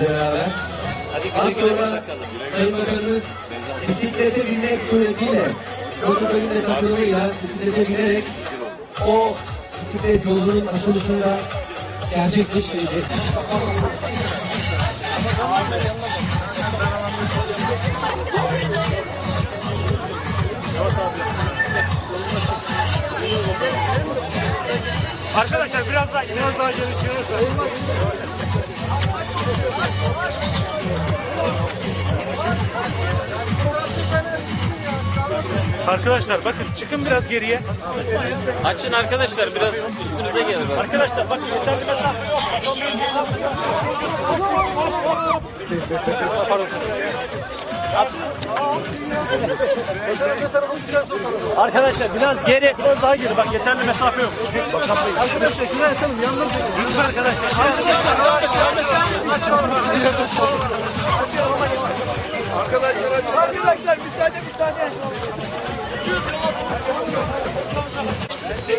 bizle beraber. Az sonra Sayın Bakanımız bisiklete binmek suretiyle protokolün de katılımıyla bisiklete binerek o bisiklet yolunun açılışını da gerçekleştirecek. Arkadaşlar biraz daha biraz daha gelişiyoruz. Arkadaşlar bakın çıkın biraz geriye. Açın arkadaşlar biraz üstünüze gelir. bak. Arkadaşlar bakın yeterli mesafe yok. Arkadaşlar biraz geri, biraz daha geri. Bak yeterli mesafe yok. Arkadaşlar şuraya açalım. Yandan Lütfen arkadaşlar. Arkadaşlar müsaade müsaade. Bir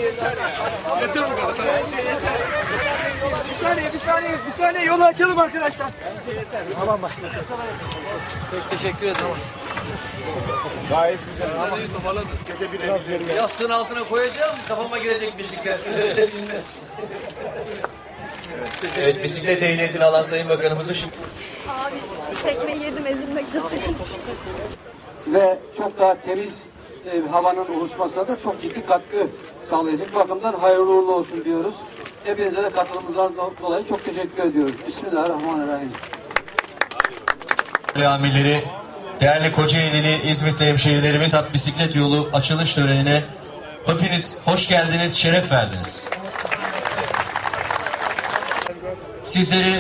saniye bir saniye bir saniye yolu açalım arkadaşlar. Teşekkür ederim. Yastığın altına koyacağım kafama girecek bisiklet. Bilmez. Evet, bisiklet ehliyetini alan Sayın Bakanımızı şimdi Abi tekme yedim ezilmekte sıkıntı. ve çok daha temiz e, havanın oluşmasına da çok ciddi katkı sağlayacak. Bakımdan hayırlı uğurlu olsun diyoruz. Hepinize de katılımınızdan do- dolayı çok teşekkür ediyoruz. Bismillahirrahmanirrahim. amirleri, değerli Kocaeli'li İzmit'te hemşehrilerimiz Hat bisiklet yolu açılış törenine hepiniz hoş geldiniz, şeref verdiniz. Sizleri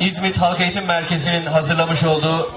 İzmit Halk Eğitim Merkezi'nin hazırlamış olduğu